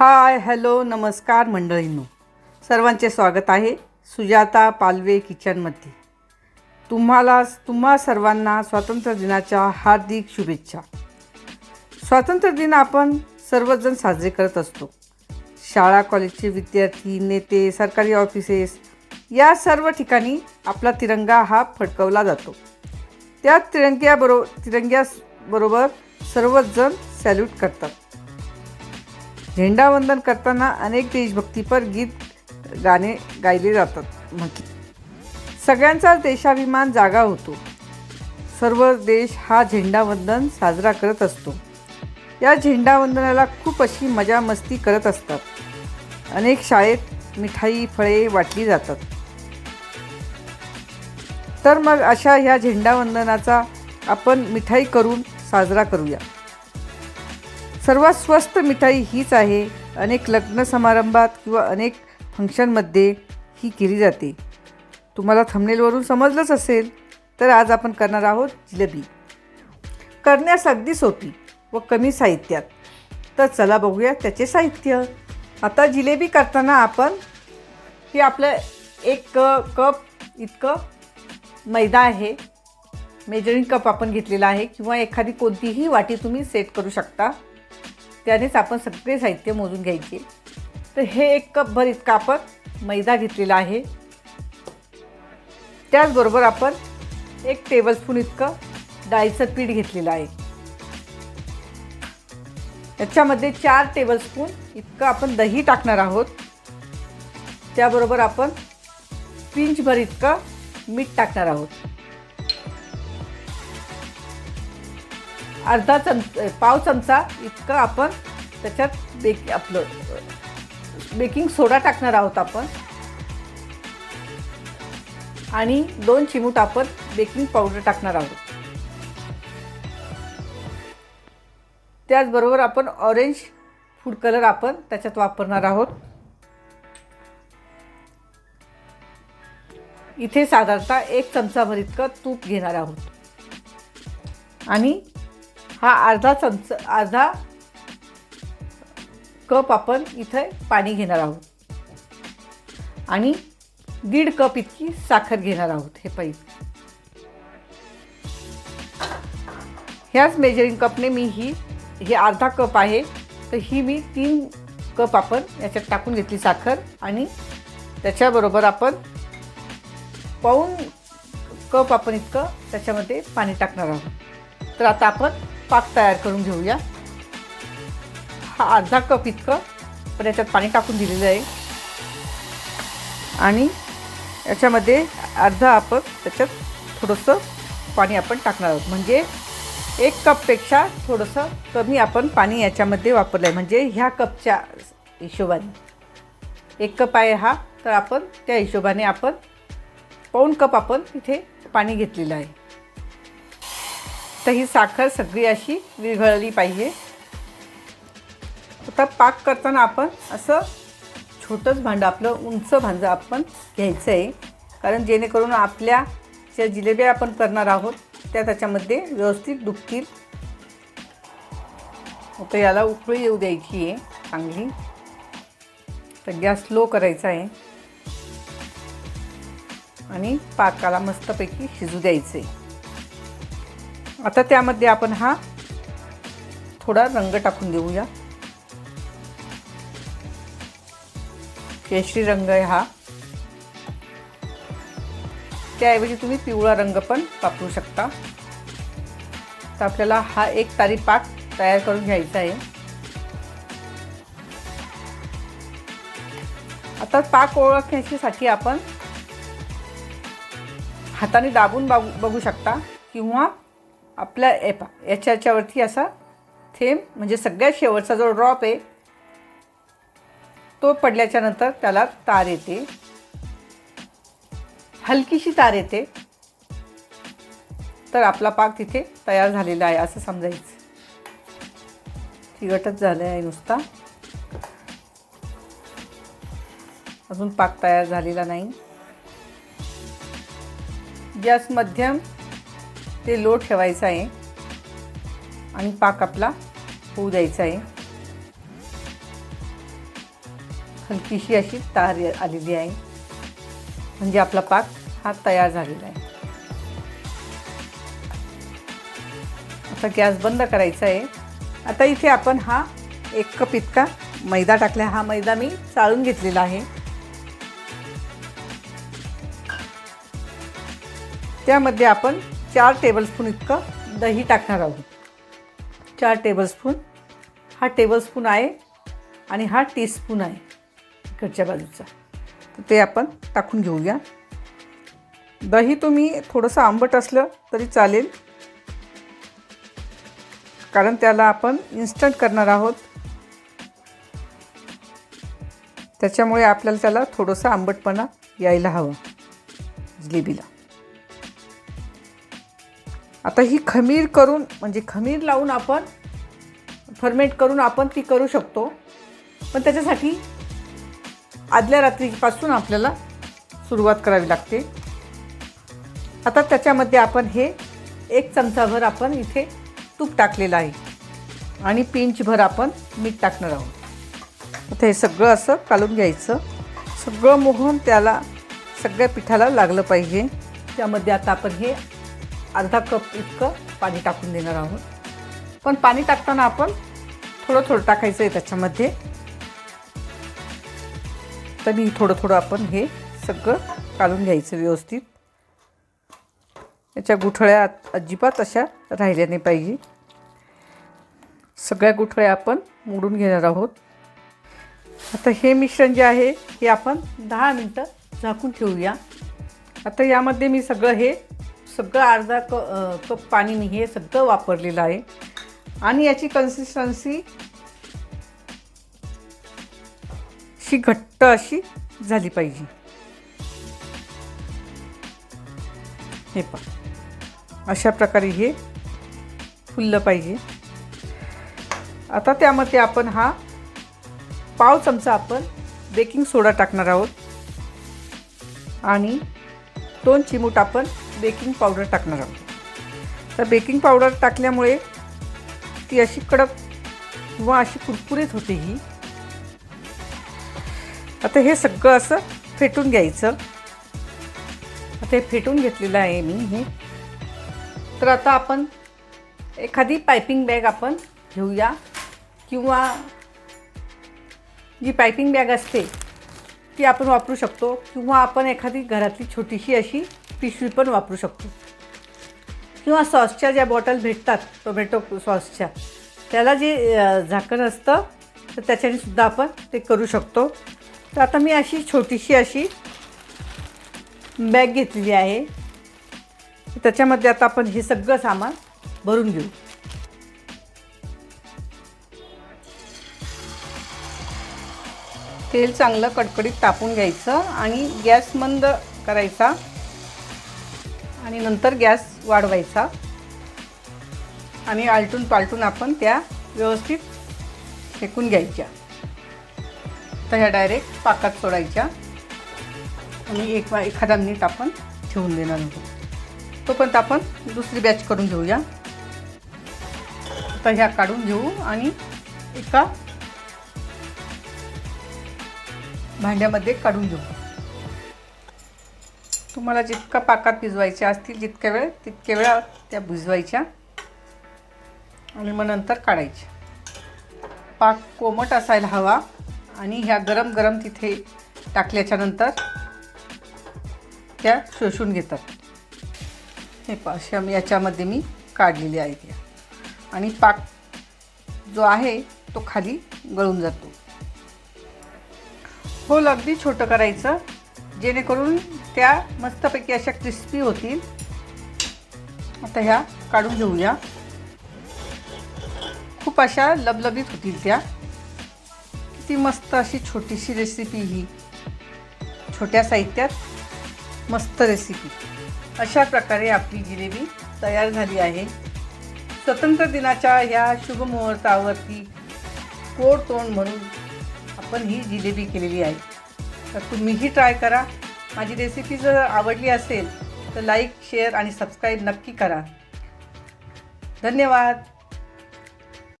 Hi hello नमस्कार मंडळींनो. सर्वांचे स्वागत आहे सुजाता पालवे किचनमध्ये. तुम्हाला तुम्हा सर्वांना स्वातंत्र्य दिनाच्या हार्दिक शुभेच्छा. स्वातंत्र्य दिन आपण सर्वजण साजरे करत असतो. शाळा कॉलेजचे विद्यार्थी नेते सरकारी ऑफिसेस या सर्व ठिकाणी आपला तिरंगा हा फडकवला जातो. त्या तिरंग्याबरो तिरंग्याबरोबर सर्वच जण सॅल्यूट करतात. झेंडावंदन करताना अनेक देशभक्तीपर गीत गाणे गायले जातात. म्हटले सगळ्यांचा देशाभिमान जागा होतो. सर्व देश हा झेंडावंदन साजरा करत असतो. या झेंडावंदनाला खूप अशी मजा मस्ती करत असतात. अनेक शाळेत मिठाई फळे वाटली जातात. तर मग अशा ह्या झेंडावंदनाचा आपण मिठाई करून साजरा करूया. सर्वात स्वस्त मिठाई हीच आहे. अनेक लग्न समारंभात किंवा अनेक फंक्शनमध्ये ही केली जाते. तुम्हाला थंबनेलवरून समजलंच असेल तर आज आपण करणार आहोत जिलेबी. करण्यास अगदी सोपी व कमी साहित्यात. तर चला बघूया त्याचे साहित्य. आता जिलेबी करताना आपण हे आपलं एक क कप इतकं मैदा आहे. मेजरिंग कप आपण घेतलेला आहे किंवा एखादी कोणतीही वाटी तुम्ही सेट करू शकता. त्यानेच आपण सगळे साहित्य मोजून घ्यायचे. तर हे एक कपभर इतका आपण मैदा घेतलेला आहे. त्याचबरोबर आपण एक टेबलस्पून इतकं डाळीचं पीठ घेतलेलं आहे. याच्यामध्ये चार टेबलस्पून इतकं आपण दही टाकणार आहोत. त्याबरोबर आपण पिंचभर इतकं मीठ टाकणार आहोत. अर्धा चम पाव चमचा इतकं आपण त्याच्यात बेक आपलं बेकिंग सोडा टाकणार आहोत आपण. आणि दोन चिमूट आपण बेकिंग पावडर टाकणार आहोत. त्याचबरोबर आपण ऑरेंज फूड कलर आपण त्याच्यात वापरणार आहोत. इथे साधारणतः एक चमचाभर इतकं तूप घेणार आहोत. आणि हा अर्धा चमच अर्धा कप आपण इथे पाणी घेणार आहोत. आणि दीड कप इतकी साखर घेणार आहोत हे पाहिजे ह्याच मेजरिंग कपने मी ही हे अर्धा कप आहे तर ही मी तीन कप आपण याच्यात टाकून घेतली साखर आणि त्याच्याबरोबर आपण पाऊन कप आपण इतकं त्याच्यामध्ये पाणी टाकणार आहोत. तर आता आपण पाक तयार करून घेऊया. हा अर्धा कप इतकं पण याच्यात पाणी टाकून दिलेलं आहे. आणि याच्यामध्ये अर्धा आपण त्याच्यात थोडंसं पाणी आपण टाकणार आहोत. म्हणजे एक कपपेक्षा थोडंसं कमी आपण पाणी याच्यामध्ये वापरलं आहे म्हणजे ह्या कपच्या हिशोबाने. एक कप आहे हा तर आपण त्या हिशोबाने आपण पाऊण कप आपण इथे पाणी घेतलेलं आहे. तर ही साखर सगळी अशी विरघळली पाहिजे. आता पाक करताना आपण असं छोटंच भांडं आपलं उंच भांडं आपण घ्यायचं आहे कारण जेणेकरून आपल्या ज्या जिलेब्या आपण करणार आहोत त्या त्याच्यामध्ये व्यवस्थित डुबतील आता याला उकळी येऊ द्यायची आहे चांगली. तर गॅस लो करायचा आहे. आणि पाकाला मस्तपैकी शिजू द्यायचं आहे आता त्यामध्ये आपण हा थोडा रंग टाकून देऊया. केशरी रंग आहे हा. त्याऐवजी तुम्ही पिवळा रंग पण वापरू शकता. तर आपल्याला हा एक तारी पाक तयार करून घ्यायचा आहे. आता पाक ओळखण्यासाठी आपण हाताने दाबून बाबू बघू शकता किंवा आपल्या एपा याच्या याच्यावरती असा थेंब म्हणजे सगळ्यात शेवटचा जो ड्रॉप आहे तो पडल्याच्या नंतर त्याला तार येते. हलकीशी तार येते. तर आपला पाक तिथे तयार झालेला आहे असं समजायचं. चिकटच झालं आहे नुसता. अजून पाक तयार झालेला नाही. गॅस मध्यम ते लो ठेवायचं आहे. आणि पाक आपला होऊ द्यायचा आहे. हलकीशी अशी तार आलेली आहे. म्हणजे आपला पाक हा तयार झालेला आहे. आता गॅस बंद करायचा आहे. आता इथे आपण हा एक कप इतका मैदा टाकला हा मैदा मी चाळून घेतलेला आहे. त्यामध्ये आपण चार टेबलस्पून इतकं दही टाकणार आहोत. चार टेबलस्पून हा टेबलस्पून आहे आणि हा टीस्पून आहे इकडच्या बाजूचा. तर ते आपण टाकून घेऊया. दही तुम्ही थोडंसं आंबट असलं तरी चालेल. कारण त्याला आपण इन्स्टंट करणार आहोत. त्याच्यामुळे आपल्याला त्याला थोडंसं आंबटपणा यायला हवं. जिलेबीला. आता ही खमीर करून म्हणजे खमीर लावून आपण फर्मेंट करून आपण ती करू शकतो. पण त्याच्यासाठी आदल्या रात्रीपासून आपल्याला सुरुवात करावी लागते. आता त्याच्यामध्ये आपण हे एक चमचाभर आपण इथे तूप टाकलेलं आहे. आणि पिंचभर आपण मीठ टाकणार आहोत. आता हे सगळं असं कालून घ्यायचं. सगळं मोहन त्याला सगळ्या पिठाला लागलं पाहिजे. त्यामध्ये आता आपण हे अर्धा कप इतकं पाणी टाकून देणार आहोत. पण पाणी टाकताना आपण थोडं थोडं टाकायचं आहे त्याच्यामध्ये. तर मी थोडं थोडं आपण हे सगळं काढून घ्यायचं व्यवस्थित. याच्या गुठळ्या अजिबात अशा राहिल्या नाही पाहिजे. सगळ्या गुठळ्या आपण मोडून घेणार आहोत. आता हे मिश्रण जे आहे हे आपण दहा मिनटं झाकून ठेवूया. आता यामध्ये मी सगळं हे सगळं अर्धा क कप पाणी मी हे सगळं वापरलेलं आहे. आणि याची कन्सिस्टन्सी अशी घट्ट अशी झाली पाहिजे. हे पण अशा प्रकारे हे फुललं पाहिजे. आता त्यामध्ये आपण हा पाव चमचा आपण बेकिंग सोडा टाकणार आहोत. आणि दोन चिमूट आपण बेकिंग पावडर टाकणार आहोत. तर बेकिंग पावडर टाकल्यामुळे ती अशी कडक किंवा अशी कुरकुरीत होते ही. आता हे सगळं असं फेटून घ्यायचं. आता हे फेटून घेतलेलं आहे मी हे. तर आता आपण एखादी पायपिंग बॅग आपण घेऊया किंवा जी पायपिंग बॅग असते ती आपण वापरू शकतो किंवा आपण एखादी घरातली छोटीशी अशी पिशवी पण वापरू शकतो. किंवा सॉसच्या ज्या बॉटल भेटतात टोमॅटो सॉसच्या त्याला जे झाकण असतं तर त्याच्याने सुद्धा आपण ते करू शकतो. तर आता मी अशी छोटीशी अशी बॅग घेतलेली आहे. त्याच्यामध्ये आता आपण हे सगळं सामान भरून घेऊ. तेल चांगलं कडकडीत तापून घ्यायचं आणि गॅस मंद करायचा. आणि नंतर गॅस वाढवायचा. आणि आलटून पालटून आपण त्या व्यवस्थित फेकून घ्यायच्या. तर ह्या डायरेक्ट पाकात सोडायच्या. आणि एक एखादा मिनिट आपण ठेवून देणार होतो तोपर्यंत आपण दुसरी बॅच करून घेऊया. आता ह्या काढून घेऊ आणि एका भांड्यामध्ये काढून घेऊ. तुम्हाला जितका पाकात भिजवायच्या असतील जितक्या वेळ तितक्या वेळा त्या भिजवायच्या आणि मग नंतर काढायच्या पाक कोमट असायला हवा आणि ह्या गरम गरम तिथे टाकल्याच्या नंतर त्या शोषून घेतात. हे पा अशा याच्यामध्ये मी काढलेली आहे त्या आणि पाक जो आहे तो खाली गळून जातो. होल अगदी छोटं करायचं. जेणेकरून त्या मस्तपैकी अशा क्रिस्पी होतील. आता ह्या काढून घेऊया. खूप अशा लबलबीत होतील त्या. किती मस्त अशी छोटीशी रेसिपी ही. छोट्या साहित्यात मस्त रेसिपी अशा प्रकारे आपली जिलेबी तयार झाली आहे. स्वतंत्र दिनाच्या ह्या शुभ मुहूर्तावरती गोड तोंड म्हणून पण ही जिलेबी केलेली आहे. तर तुम्हीही ट्राय करा. माझी रेसिपी जर आवडली असेल तर लाईक शेअर आणि सबस्क्राईब नक्की करा. धन्यवाद.